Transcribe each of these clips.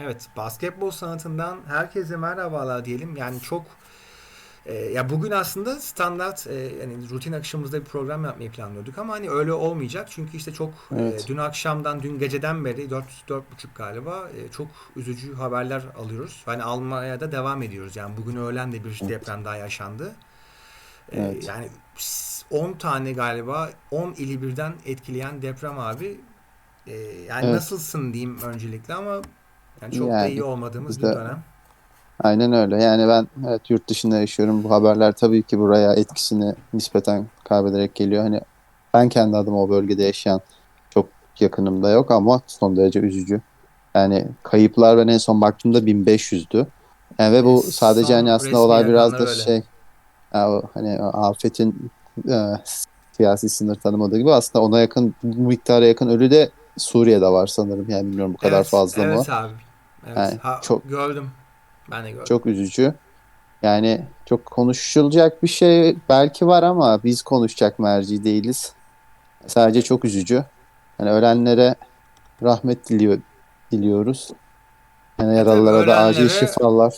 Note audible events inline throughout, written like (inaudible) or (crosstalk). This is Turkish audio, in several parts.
Evet, basketbol sanatından herkese merhabalar diyelim. Yani çok e, ya bugün aslında standart e, yani rutin akışımızda bir program yapmayı planlıyorduk ama hani öyle olmayacak. Çünkü işte çok e, Evet. dün akşamdan, dün geceden beri 4 buçuk galiba e, çok üzücü haberler alıyoruz. Hani almaya da devam ediyoruz. Yani bugün öğlen de bir deprem daha yaşandı. E, Evet. yani 10 tane galiba 10 ili birden etkileyen deprem abi. E, yani Evet. nasılsın diyeyim öncelikle ama yani çok da Yani iyi olmadığımız biz bir dönem. aynen öyle. Yani ben evet yurt dışında yaşıyorum. Bu haberler tabii ki buraya etkisini nispeten kaybederek geliyor. Hani ben kendi adıma o bölgede yaşayan çok yakınımda yok ama son derece üzücü. Yani kayıplar ben en son baktığımda 1500'dü. Yani ve bu sadece hani son aslında resmi olay biraz da öyle. şey ya o hani afetin e, siyasi sınır tanımadığı gibi aslında ona yakın bu miktara yakın ölü de Suriye'de var sanırım. Yani bilmiyorum bu kadar Evet, fazla mı? evet abi. Evet, Yani ha, çok gördüm. Ben de gördüm. Çok üzücü. Yani çok konuşulacak bir şey belki var ama biz konuşacak merci değiliz. Sadece çok üzücü. Yani ölenlere rahmet diliyor, diliyoruz. Yani yaralılara da acil şifalar.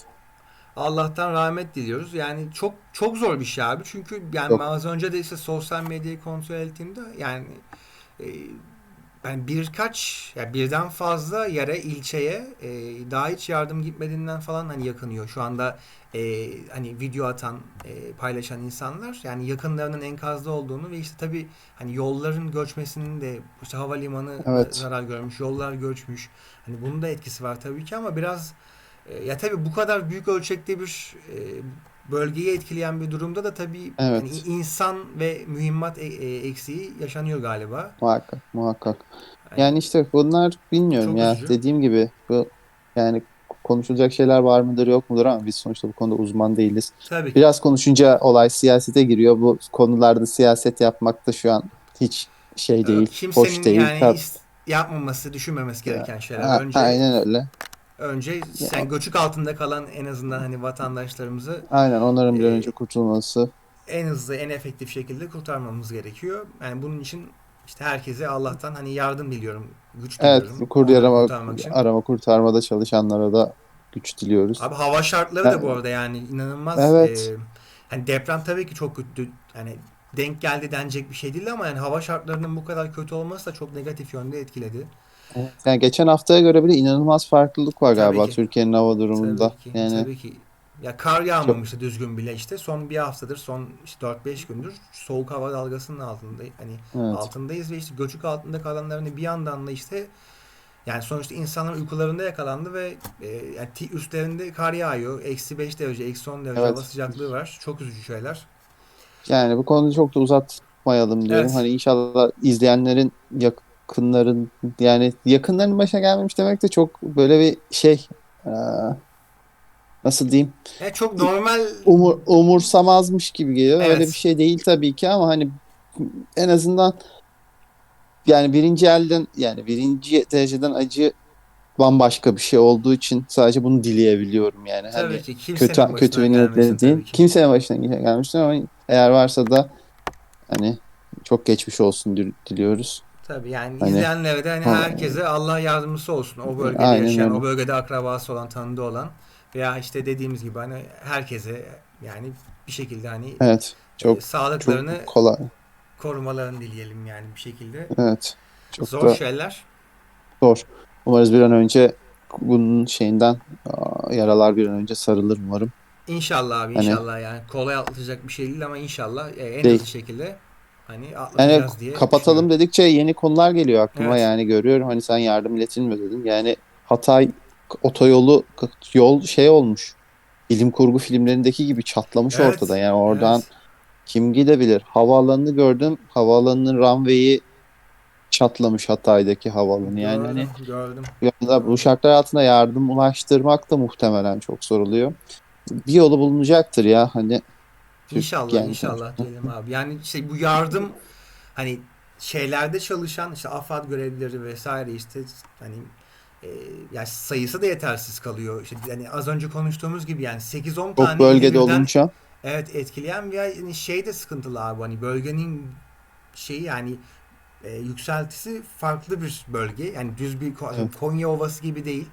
Allah'tan rahmet diliyoruz. Yani çok çok zor bir şey abi. Çünkü yani Çok. az önce de işte sosyal medyayı kontrol ettiğimde yani e, ben birkaç ya birden fazla yere ilçeye e, daha hiç yardım gitmediğinden falan hani yakınıyor. Şu anda e, hani video atan e, paylaşan insanlar yani yakınlarının enkazda olduğunu ve işte tabii hani yolların göçmesinin de işte havalimanı Evet. zarar görmüş, yollar göçmüş. Hani bunun da etkisi var tabii ki ama biraz e, ya tabii bu kadar büyük ölçekte bir e, bölgeyi etkileyen bir durumda da tabii yani Evet. insan ve mühimmat e- e, eksiği yaşanıyor galiba. Muhakkak, muhakkak. Yani Yani işte bunlar bilmiyorum çok ya. üzücü. Dediğim gibi bu yani konuşulacak şeyler var mıdır yok mudur ama biz sonuçta bu konuda uzman değiliz. Tabii. Biraz konuşunca olay siyasete giriyor. Bu konularda siyaset yapmak da şu an hiç şey Evet, değil, hoş kimsenin değil. yani yapmaması, düşünmemesi gereken şeyler. Önce aynen öyle. Önce sen göçük altında kalan en azından hani vatandaşlarımızı aynen onların bir an e, önce kurtulması. en hızlı, en efektif şekilde kurtarmamız gerekiyor. Yani bunun için işte herkese Allah'tan hani yardım diliyorum, güç Evet, diliyorum kurye onları arama, kurtarmak için. arama kurtarmada çalışanlara da güç diliyoruz. Abi hava şartları da bu arada yani inanılmaz Evet. e, hani deprem tabii ki çok kötü hani denk geldi denecek bir şey değil ama yani hava şartlarının bu kadar kötü olması da çok negatif yönde etkiledi. Evet. Yani geçen haftaya göre bile inanılmaz farklılık var Tabii galiba ki. Türkiye'nin hava durumunda. Tabii ki. Yani Tabii ki. Ya kar yağmamıştı düzgün bile işte. Son bir haftadır, son işte 4-5 gündür soğuk hava dalgasının altında hani evet. altındayız ve işte göçük altında kalanların bir yandan da işte yani sonuçta insanlar uykularında yakalandı ve e, yani üstlerinde kar yağıyor. Eksi 5 derece, eksi 10 derece hava Evet. sıcaklığı var. Çok üzücü şeyler. Yani bu konuyu çok da uzatmayalım diyorum. Evet. Hani inşallah izleyenlerin yakınların yani yakınların başına gelmemiş demek de çok böyle bir şey eee, nasıl diyeyim Ya çok normal umur, umursamazmış gibi geliyor. Öyle bir evet. şey değil tabii ki ama hani en azından yani birinci elden yani birinci dereceden acı bambaşka bir şey olduğu için sadece bunu dileyebiliyorum yani. Tabii Hani ki kötü kimsenin kötü başına niyetle gelmesin değil. ki. Kimsenin başına gelmiştir ama eğer varsa da hani çok geçmiş olsun dil- diliyoruz. Tabii yani Hani izleyenlere de hani ha, herkese Allah yardımcısı olsun. O bölgede aynen yaşayan, o öyle. bölgede akrabası olan, tanıdığı olan veya işte dediğimiz gibi hani herkese yani bir şekilde hani Evet. e, Çok sağlıklarını çok kolay. korumalarını dileyelim yani bir şekilde. Evet. Çok Zor da şeyler. zor. Umarız bir an önce bunun şeyinden yaralar bir an önce sarılır umarım. İnşallah abi Hani inşallah yani kolay atlatacak bir şey değil ama inşallah e, en hızlı şekilde hani Yani diye kapatalım dedikçe yeni konular geliyor aklıma Evet. yani görüyorum hani sen yardım iletilme dedin. Yani Hatay otoyolu yol şey olmuş. Bilim kurgu filmlerindeki gibi çatlamış ortada. Evet. Yani oradan Evet. kim gidebilir? Havaalanını gördüm. Havaalanının runway'i çatlamış Hatay'daki havaalanı. Yani hani Gördüm, gördüm, bu gördüm. şartlar altında yardım ulaştırmak da muhtemelen çok zor oluyor. Bir yolu bulunacaktır ya hani İnşallah yani inşallah diyelim abi. Yani işte bu yardım hani şeylerde çalışan işte AFAD görevlileri vesaire işte hani e, yani sayısı da yetersiz kalıyor. İşte yani az önce konuştuğumuz gibi yani 8-10 Çok tane bölgede birden olunca evet etkileyen ve yani şey de sıkıntılı abi hani bölgenin şeyi yani e, yükseltisi farklı bir bölge. Yani düz bir evet. Konya Ovası gibi değil.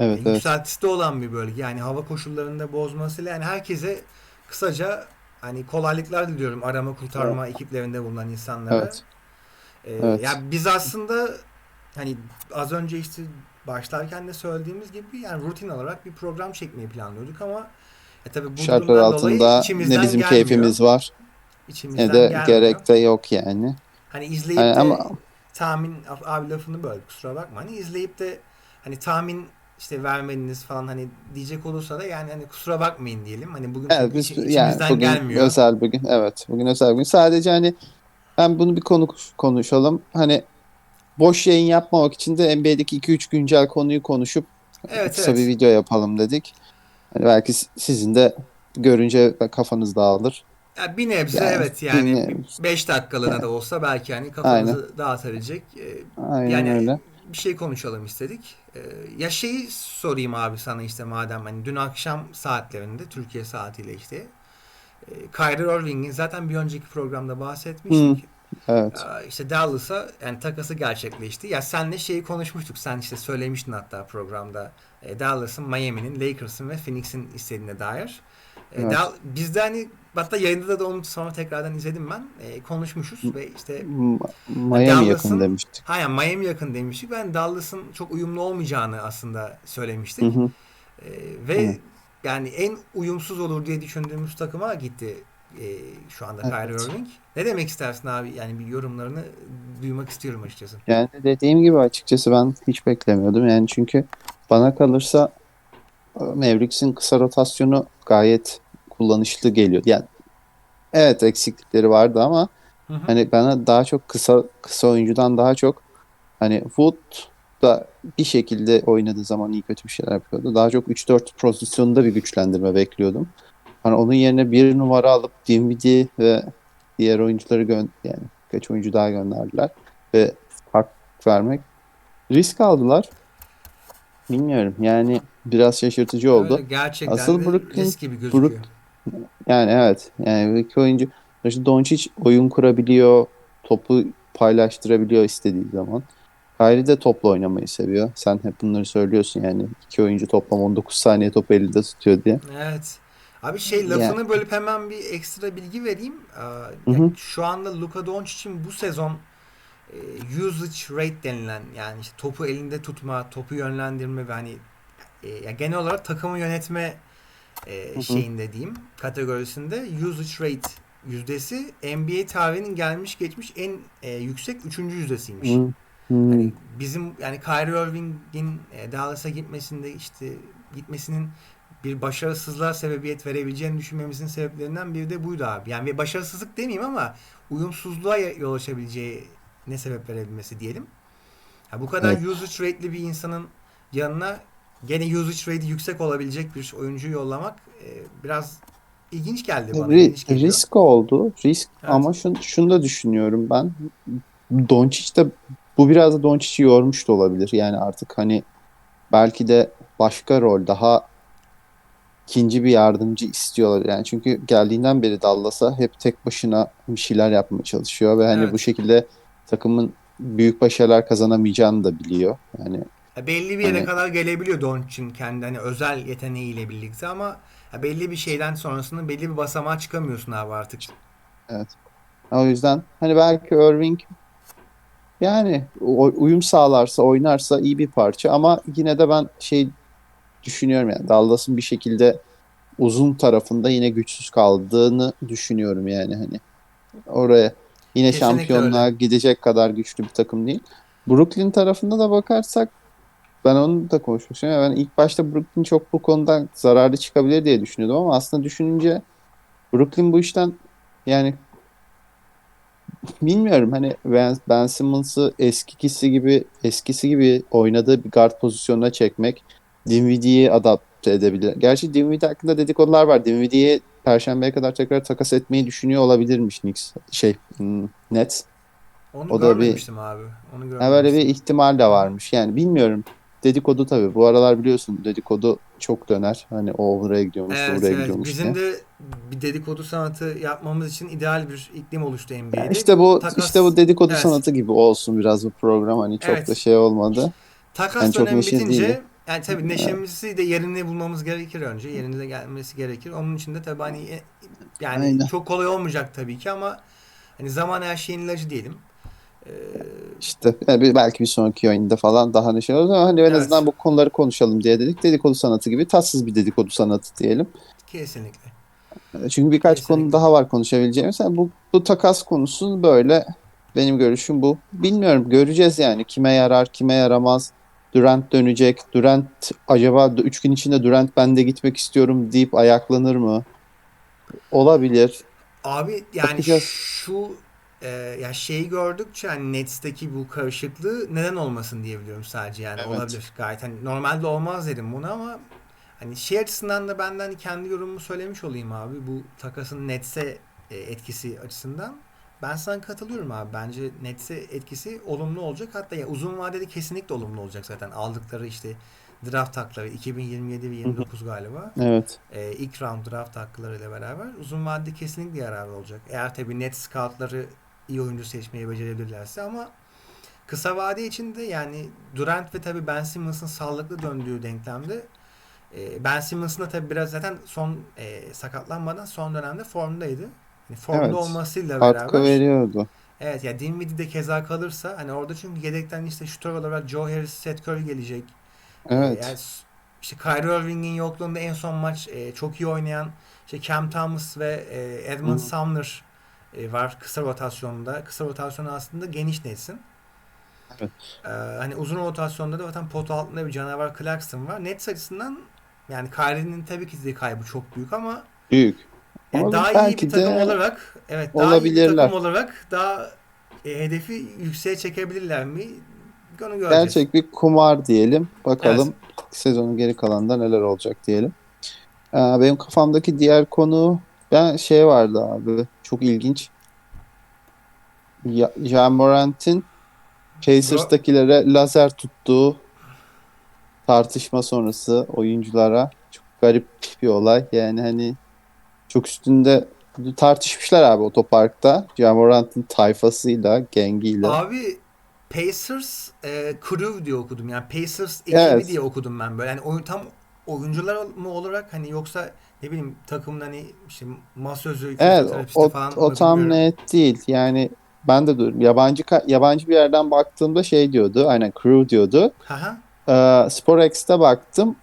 Evet, evet. yükseltisi de olan bir bölge. Yani hava koşullarında bozmasıyla yani herkese kısaca hani kolaylıklar diliyorum arama kurtarma ekiplerinde bulunan insanlara. Evet. Ee, Evet. Ya biz aslında hani az önce işte başlarken de söylediğimiz gibi yani rutin olarak bir program çekmeyi planlıyorduk ama e tabii bu Şartlar altında ne bizim gelmiyor. keyfimiz var İçimizden ne de gelmiyor. gerek de yok yani. Hani izleyip Yani de ama tahmin abi lafını böldüm kusura bakma. Hani izleyip de hani tahmin işte vermediniz falan hani diyecek olursa da yani hani kusura bakmayın diyelim. Hani bugün evet biz içi- yani içimizden bugün gelmiyor. özel bir gün. Evet, bugün özel bir gün. Sadece hani ben bunu bir konu konuşalım. Hani boş yayın yapmamak için de NBA'deki 2-3 güncel konuyu konuşup Evet kısa bir evet. video yapalım dedik. Hani belki sizin de görünce kafanız dağılır. Ya bir nebze Yani evet yani dinle- 5 dakikalığına Yani. da olsa belki hani kafanızı dağıtabilecek. Ee, Aynen Yani öyle. Bir şey konuşalım istedik. Ee, ya şeyi sorayım abi sana işte madem hani dün akşam saatlerinde Türkiye saatiyle işte e, Kyrie Irving'in zaten bir önceki programda bahsetmiştik. Evet. Ee, işte Dallas'a yani takası gerçekleşti. Ya senle şeyi konuşmuştuk. Sen işte söylemiştin hatta programda e, Dallas'ın, Miami'nin, Lakers'ın ve Phoenix'in istediğine dair. E, Evet. Dal- biz de hani hatta yayında da onu sonra tekrardan izledim ben. E, konuşmuşuz ve işte Miami yakın demiştik. Ha yani Miami yakın demiştik. Ben Dallas'ın çok uyumlu olmayacağını aslında söylemiştik. Hı hı. Ee, ve Hı. yani en uyumsuz olur diye düşündüğümüz takıma gitti ee, şu anda Evet. Kyrie Irving. Ne demek istersin abi? Yani bir yorumlarını duymak istiyorum açıkçası. Yani dediğim gibi açıkçası ben hiç beklemiyordum. Yani çünkü bana kalırsa e, Mavericks'in kısa rotasyonu gayet kullanışlı geliyor. Yani evet eksiklikleri vardı ama Hı hı. hani bana daha çok kısa kısa oyuncudan daha çok hani Wood da bir şekilde oynadığı zaman iyi kötü bir şeyler yapıyordu. Daha çok 3-4 pozisyonunda bir güçlendirme bekliyordum. Hani onun yerine bir numara alıp Dinwiddie ve diğer oyuncuları gö yani kaç oyuncu daha gönderdiler ve hak vermek risk aldılar. Bilmiyorum yani biraz şaşırtıcı oldu. Öyle gerçekten Asıl Brooklyn- gibi gözüküyor. Brook- Yani evet. Yani iki oyuncu işte Doncic oyun kurabiliyor, topu paylaştırabiliyor istediği zaman. Kyrie de topla oynamayı seviyor. Sen hep bunları söylüyorsun yani. iki oyuncu toplam 19 saniye topu elinde tutuyor diye. Evet. Abi şey lafını bölüp hemen bir ekstra bilgi vereyim. Ee, Hı hı. şu anda Luka Doncic'in bu sezon e, usage rate denilen yani işte topu elinde tutma, topu yönlendirme ve hani e, ya genel olarak takımı yönetme e, hı. şeyinde diyeyim kategorisinde usage rate yüzdesi NBA tarihinin gelmiş geçmiş en e, yüksek üçüncü yüzdesiymiş. Hmm. Hani bizim yani Kyrie Irving'in e, Dallas'a gitmesinde işte gitmesinin bir başarısızlığa sebebiyet verebileceğini düşünmemizin sebeplerinden biri de buydu abi. Yani bir başarısızlık demeyeyim ama uyumsuzluğa yol açabileceği ne sebep verebilmesi diyelim. Ha, bu kadar Evet. usage rate'li bir insanın yanına gene usage rate'i yüksek olabilecek bir oyuncu yollamak e, biraz ilginç geldi bana. Ri- ilginç geliyor. risk oldu. Risk Evet. ama şunu, şunu da düşünüyorum ben. Doncic de bu biraz da Doncic'i yormuş da olabilir. Yani artık hani belki de başka rol daha ikinci bir yardımcı istiyorlar. Yani çünkü geldiğinden beri Dallas'a hep tek başına bir şeyler yapmaya çalışıyor ve hani Evet. bu şekilde takımın büyük başarılar kazanamayacağını da biliyor. Yani Ya belli bir yere Hani- kadar gelebiliyor Doncic'in kendi hani özel yeteneğiyle birlikte ama belli bir şeyden sonrasında belli bir basamağa çıkamıyorsun abi artık. Evet. O yüzden hani belki Irving yani uyum sağlarsa, oynarsa iyi bir parça ama yine de ben şey düşünüyorum yani Dallas'ın bir şekilde uzun tarafında yine güçsüz kaldığını düşünüyorum yani hani oraya yine Kesinlikle şampiyonluğa gidecek kadar güçlü bir takım değil. Brooklyn tarafında da bakarsak ben onu da konuşmak istiyorum. Ben ilk başta Brooklyn çok bu konudan zararlı çıkabilir diye düşünüyordum ama aslında düşününce Brooklyn bu işten yani bilmiyorum hani Ben, Simmons'ı eskisi gibi eskisi gibi oynadığı bir guard pozisyonuna çekmek Dinwiddie'yi adapte edebilir. Gerçi Dinwiddie hakkında dedikodular var. Dinwiddie'yi Perşembeye kadar tekrar takas etmeyi düşünüyor olabilirmiş Knicks. Şey, hmm, Nets. Onu O da bir- abi. Onu Ha, böyle bir ihtimal de varmış. Yani bilmiyorum. Dedikodu tabii. Bu aralar biliyorsun dedikodu çok döner. Hani o buraya gidiyormuş, Evet buraya evet. gidiyormuş Bizim diye. de bir dedikodu sanatı yapmamız için ideal bir iklim oluştu NBA'de. İşte bu Takas- işte bu dedikodu Evet. sanatı gibi olsun biraz bu program. Hani çok Evet. da şey olmadı. Takas çok dönemi bitince değilim. Yani tabii neşemizi de yerine bulmamız gerekir önce. Yerine de gelmesi gerekir. Onun için de tabii hani yani Aynen. çok kolay olmayacak tabii ki ama hani zaman her şeyin ilacı diyelim. Ee, İşte yani belki bir sonraki oyunda falan daha neşeli olur ama hani en Evet. azından bu konuları konuşalım diye dedik. Dedikodu sanatı gibi tatsız bir dedikodu sanatı diyelim. kesinlikle. Çünkü birkaç Kesinlikle. konu daha var konuşabileceğimiz. Yani bu, bu takas konusu böyle. Benim görüşüm bu. Bilmiyorum göreceğiz yani. Kime yarar, kime yaramaz. Durant dönecek. Durant acaba 3 gün içinde Durant ben de gitmek istiyorum deyip ayaklanır mı? Olabilir. Abi yani Bakacağız. şu e, ya şeyi gördükçe hani Nets'teki bu karışıklığı neden olmasın diyebiliyorum sadece yani. Evet. olabilir gayet. Hani normalde olmaz dedim bunu ama hani şey açısından da benden kendi yorumumu söylemiş olayım abi. Bu takasın Nets'e e, etkisi açısından. Ben sana katılıyorum abi. Bence Nets'e etkisi olumlu olacak. Hatta ya uzun vadede kesinlikle olumlu olacak zaten. Aldıkları işte draft hakları 2027 ve 29 galiba. Evet. e, ilk round draft haklarıyla beraber uzun vadede kesinlikle yararlı olacak. Eğer tabii net scoutları iyi oyuncu seçmeyi becerebilirlerse ama kısa vade için de yani Durant ve tabii Ben Simmons'ın sağlıklı döndüğü denklemde e, Ben Simmons'ın da tabii biraz zaten son e, sakatlanmadan son dönemde formdaydı. Yani formda Evet. olmasıyla Katkı beraber veriyordu. Evet ya Dinwiddie de keza kalırsa hani orada çünkü yedekten işte şutör olarak Joe Harris, Seth Curry gelecek. Evet. Yani işte Kyrie Irving'in yokluğunda en son maç e, çok iyi oynayan işte Cam Thomas ve e, Edmund. Sumner e, var kısa rotasyonda. Kısa rotasyonu aslında geniş netsin. Evet. E, hani uzun rotasyonda da zaten pot altında bir canavar Clarkson var. Nets açısından yani Kyrie'nin tabii ki de kaybı çok büyük ama Büyük. yani Ama daha iyi bir takım de olarak evet daha iyi bir takım olarak daha e, hedefi yükseğe çekebilirler mi? Onu göreceğiz. Gerçek bir kumar diyelim. Bakalım sezonun geri kalanında neler olacak diyelim. Ee, benim kafamdaki diğer konu ben şey vardı abi. Çok ilginç. Ya, Ja Morant'in Pacers'takilere lazer tuttuğu tartışma sonrası oyunculara çok garip bir olay. Yani hani çok üstünde tartışmışlar abi otoparkta. Ja Morant'in tayfasıyla, gengiyle. Abi Pacers e, crew diye okudum. Yani Pacers ekibi Evet. diye okudum ben böyle. Yani oyun tam oyuncular mı olarak hani yoksa ne bileyim takımın hani işte masözü, Evet, o, falan o tam net değil. Yani ben de diyorum. Yabancı yabancı bir yerden baktığımda şey diyordu. Aynen crew diyordu. Haha. Ee, SporX'te baktım.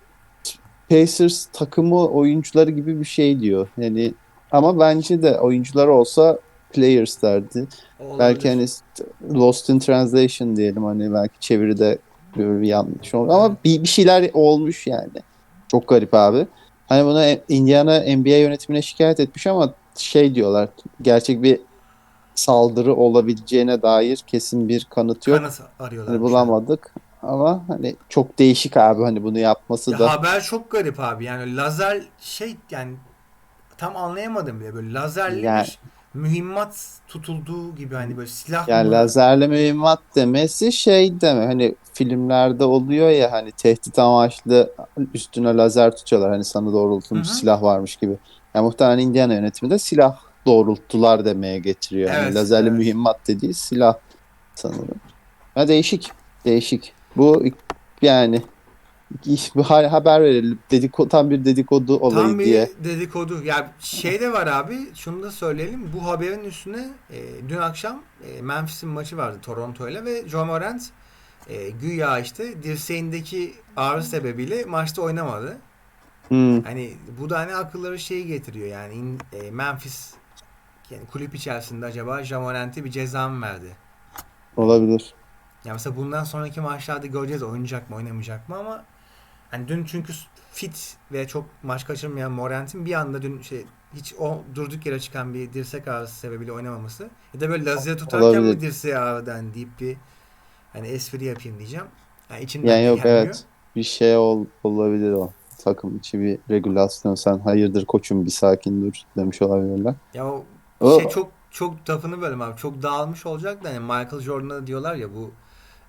Pacers takımı oyuncuları gibi bir şey diyor. Yani ama bence de oyuncular olsa players derdi. Olabilir. Belki hani lost in translation diyelim hani belki çeviride bir yanlış olmuş. Ama bir, bir şeyler olmuş yani. Çok garip abi. Hani bunu Indiana NBA yönetimine şikayet etmiş ama şey diyorlar. Gerçek bir saldırı olabileceğine dair kesin bir kanıt yok. Kanıt arıyorlar. Hani bulamadık. Ama hani çok değişik abi hani bunu yapması Ya da. haber çok garip abi. Yani lazer şey yani tam anlayamadım bile böyle lazerli Yani- bir mühimmat tutulduğu gibi hani böyle silah Yani mı? lazerle mühimmat demesi şey deme hani filmlerde oluyor ya hani tehdit amaçlı üstüne lazer tutuyorlar hani sana doğrultulmuş Hı hı. silah varmış gibi. Yani muhtemelen Indiana yönetimi de silah doğrulttular demeye getiriyor. Yani Evet, lazerli evet. mühimmat dediği silah sanırım. Ha, değişik. Değişik. Bu yani iş- haber verelim. Dediko, tam bir dedikodu olayı Tam bir diye. dedikodu. Ya şey de var abi. Şunu da söyleyelim. Bu haberin üstüne e, dün akşam e, Memphis'in maçı vardı Toronto ile ve Joe Morant e, güya işte dirseğindeki ağrı sebebiyle maçta oynamadı. Hmm, Hani bu da hani akılları şeyi getiriyor yani in- e, Memphis yani kulüp içerisinde acaba Ja Morant'e bir ceza mı verdi? olabilir. Ya mesela bundan sonraki maçlarda göreceğiz oynayacak mı oynamayacak mı ama hani dün çünkü fit ve çok maç kaçırmayan Morant'in bir anda dün şey hiç o durduk yere çıkan bir dirsek ağrısı sebebiyle oynamaması ya da böyle lazer tutarken Olabilir. mi dirseği ağrıdan deyip bir hani espri yapayım diyeceğim. Yani içimden Yani yok gelmiyor. evet. Bir şey ol, olabilir o. Takım içi bir regülasyon. Sen hayırdır koçum bir sakin dur demiş olabilirler. Ya o O- şey çok çok lafını bölüm abi. Çok dağılmış olacak da hani Michael Jordan'a da diyorlar ya bu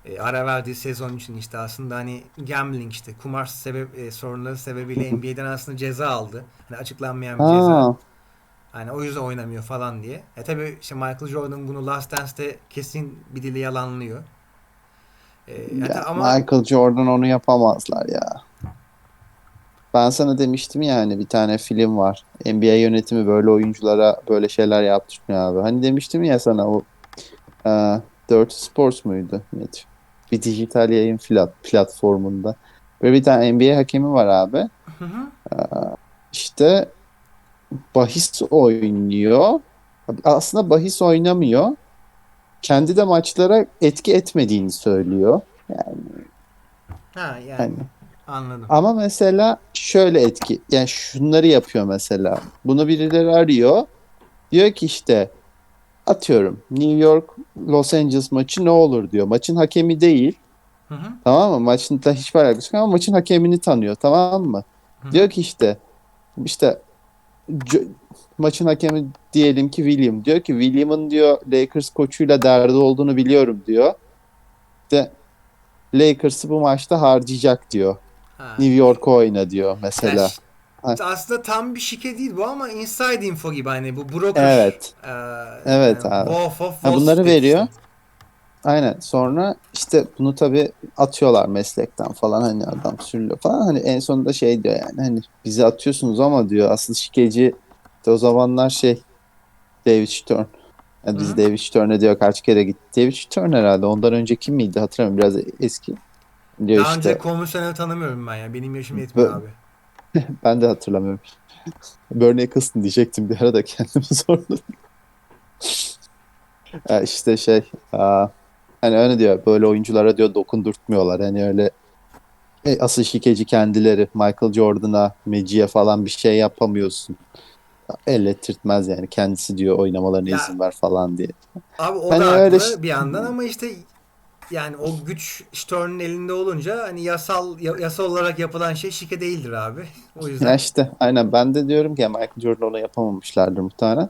e, ara verdiği sezon için işte aslında hani gambling işte kumar sebep e, sorunları sebebiyle NBA'den aslında ceza aldı. Hani açıklanmayan bir ceza. Ha, Hani o yüzden oynamıyor falan diye. E tabi işte Michael Jordan bunu Last Dance'te kesin bir dille yalanlıyor. E, Ya, hatta ama Michael Jordan onu yapamazlar ya. Ben sana demiştim ya hani bir tane film var. NBA yönetimi böyle oyunculara böyle şeyler yaptırmıyor abi. Hani demiştim ya sana o e, Dirty Sports muydu? Evet. Bir dijital yayın plat platformunda. Böyle bir tane NBA hakemi var abi. Hı hı. İşte bahis oynuyor. Aslında bahis oynamıyor. Kendi de maçlara etki etmediğini söylüyor. ha yani Hani anladım. Ama mesela şöyle etki, yani şunları yapıyor mesela. Bunu birileri arıyor. Diyor ki işte atıyorum New York Los Angeles maçı ne olur diyor. Maçın hakemi değil. Hı hı. Tamam mı? Maçın da hiçbir alakası yok ama maçın hakemini tanıyor. Tamam mı? Hı. Diyor ki işte işte maçın hakemi diyelim ki William. Diyor ki William'ın diyor Lakers koçuyla derdi olduğunu biliyorum diyor. İşte Lakers'ı bu maçta harcayacak diyor. Ha. New York'a oyna diyor mesela. Aslında tam bir şike değil bu ama inside info gibi hani bu broker. Evet. e, Evet yani abi. Wolf of Ha, bunları Street veriyor. Aynen. Sonra işte bunu tabii atıyorlar meslekten falan hani adam sürülüyor falan. Hani en sonunda şey diyor yani hani bizi atıyorsunuz ama diyor asıl şikeci işte o zamanlar şey David Stern. Yani biz Hı. David Stern'e diyor kaç kere gitti. David Stern herhalde. Ondan önce kim miydi hatırlamıyorum. Biraz eski. Diyor Daha işte önce komisyonu tanımıyorum ben ya. Benim yaşım yetmiyor abi. (laughs) ben de hatırlamıyorum. Bernie Eccleston diyecektim bir arada kendimi (laughs) sordum. Ya işte şey aa, hani öyle diyor böyle oyunculara diyor dokundurtmuyorlar. Hani öyle e, asıl şikeci kendileri Michael Jordan'a, Magic'e falan bir şey yapamıyorsun. Ellettirtmez yani kendisi diyor oynamalarına Ya- izin ver falan diye. Abi o Hani da öyle bir yandan ama işte yani o güç Stern'ın elinde olunca hani yasal ya- yasal olarak yapılan şey şike değildir abi. O Ya yüzden işte aynen ben de diyorum ki Michael Jordan onu yapamamışlardır muhtemelen.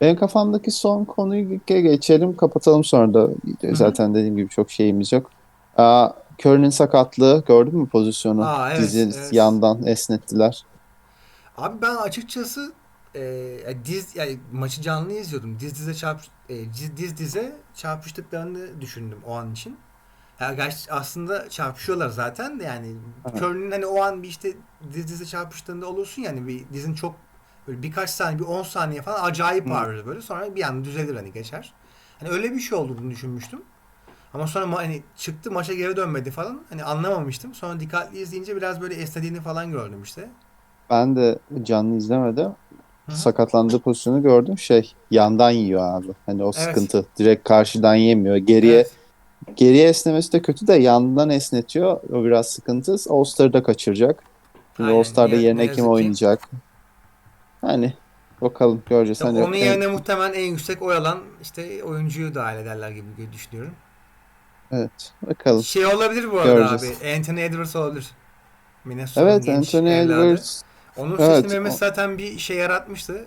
Benim kafamdaki son konuyu ge- geçelim kapatalım sonra da zaten dediğim gibi çok şeyimiz yok. Aa, Curry'nin sakatlığı gördün mü pozisyonu? Aa, evet, Dizi evet. yandan esnettiler. abi ben açıkçası e, diz yani maçı canlı izliyordum. Diz dize çarp e, diz, diz dize çarpıştıklarını düşündüm o an için. Ya gerçi aslında çarpışıyorlar zaten de yani. Curry'nin hani o an bir işte diz dize çarpıştığında olursun yani bir dizin çok böyle birkaç saniye bir 10 saniye falan acayip ağrır böyle sonra bir anda düzelir hani geçer. Hani öyle bir şey olduğunu düşünmüştüm. Ama sonra hani çıktı maça geri dönmedi falan. Hani anlamamıştım. Sonra dikkatli izleyince biraz böyle esnediğini falan gördüm işte. Ben de canlı izlemedim. Hı. Sakatlandığı pozisyonu gördüm. Şey yandan yiyor abi. Hani o Evet. sıkıntı. Direkt karşıdan yemiyor. Geriye Evet. geriye esnemesi de kötü de yandan esnetiyor. O biraz sıkıntı. All-Star'ı da kaçıracak. Şimdi Aynen. All-Star'da Ne- yerine ne kim ki. oynayacak? Hani bakalım göreceğiz. Ya Hani onun en- yerine muhtemelen en yüksek oy alan işte oyuncuyu dahil ederler gibi düşünüyorum. evet bakalım. Şey olabilir bu arada Göreceğiz. abi. Anthony Edwards olabilir. Minnesota'nın Evet Anthony evladı. Edwards Onun Evet, sesini zaten bir şey yaratmıştı.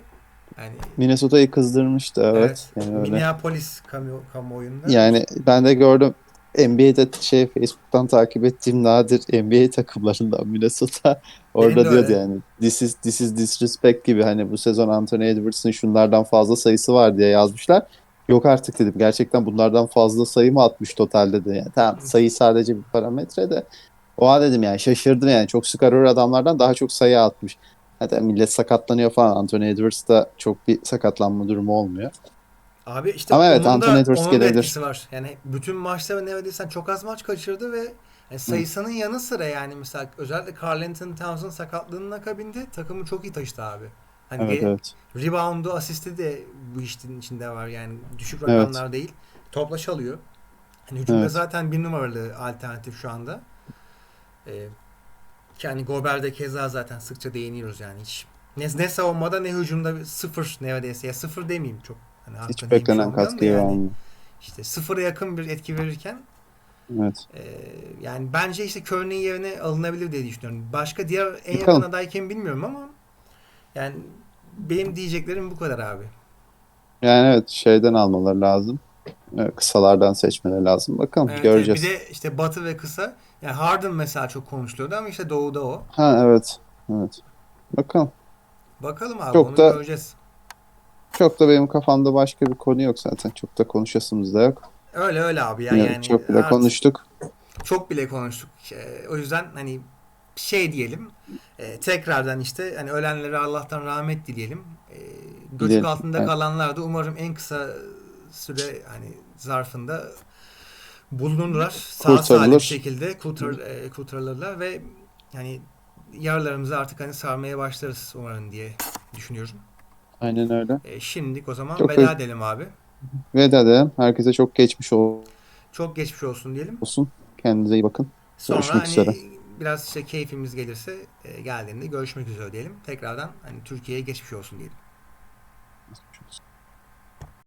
Yani Minnesota'yı kızdırmıştı evet. Yani öyle. Minneapolis kamu, kamuoyunda. Yani ben de gördüm NBA'de şey Facebook'tan takip ettiğim nadir NBA takımlarından Minnesota orada diyordu yani this is this is disrespect gibi hani bu sezon Anthony Edwards'ın şunlardan fazla sayısı var diye yazmışlar. Yok artık dedim. Gerçekten bunlardan fazla sayı mı atmış totalde de yani. Tamam sayı sadece bir parametre de o an dedim yani şaşırdım yani. Çok skorör adamlardan daha çok sayı atmış. Hatta millet sakatlanıyor falan. Anthony Edwards'da çok bir sakatlanma durumu olmuyor. Abi işte Ama evet, onun da, Anthony Edwards onun gelebilir. etkisi var. Yani bütün maçta neredeyse çok az maç kaçırdı ve yani sayısının yanı sıra yani mesela özellikle Karl Anthony Towns'ın sakatlığının akabinde takımı çok iyi taşıdı abi. Hani Evet evet. reboundu, asisti de bu işin içinde var yani düşük Evet. rakamlar değil. Topla çalıyor. Hani hücumda Evet. zaten bir numaralı alternatif şu anda. Ee, yani Gobert'de keza zaten sıkça değiniyoruz yani hiç. Ne, ne savunmada ne hücumda sıfır neredeyse. Ya sıfır demeyeyim çok. Hani Hiç hakikaten beklenen katkıyı yani vermiyor. işte sıfıra yakın bir etki verirken Evet. e, yani bence işte Curry'nin yerine alınabilir diye düşünüyorum. Başka diğer en Bakalım. yakın aday kim bilmiyorum ama yani benim diyeceklerim bu kadar abi. Yani evet şeyden almaları lazım. Evet, Kısalardan seçmeleri lazım. Bakalım Evet, göreceğiz. Bir de işte Batı ve kısa. Yani Harden mesela çok konuşuluyordu ama işte Doğu'da o. Ha evet. Evet. Bakalım. Bakalım abi Çok onu da- göreceğiz. Çok da benim kafamda başka bir konu yok zaten. Çok da konuşasımız da yok. Öyle öyle abi ya Yani yani çok bile konuştuk. çok bile konuştuk. E, o yüzden hani şey diyelim. e, tekrardan işte hani ölenlere Allah'tan rahmet dileyelim. E, göçük Dileyelim, altında evet. kalanlar da umarım en kısa süre hani zarfında bulunurlar. Sağ salim şekilde kurtar, e, kurtarılırlar ve yani yaralarımızı artık hani sarmaya başlarız umarım diye düşünüyorum. Aynen öyle. E, şimdilik o zaman Çok veda edelim abi. Veda edelim. Herkese çok geçmiş Çok geçmiş olsun diyelim. olsun. Kendinize iyi bakın. Sonra Görüşmek hani üzere. biraz işte keyfimiz gelirse e, geldiğinde görüşmek üzere diyelim. Tekrardan hani Türkiye'ye geçmiş olsun diyelim. Geçmiş olsun.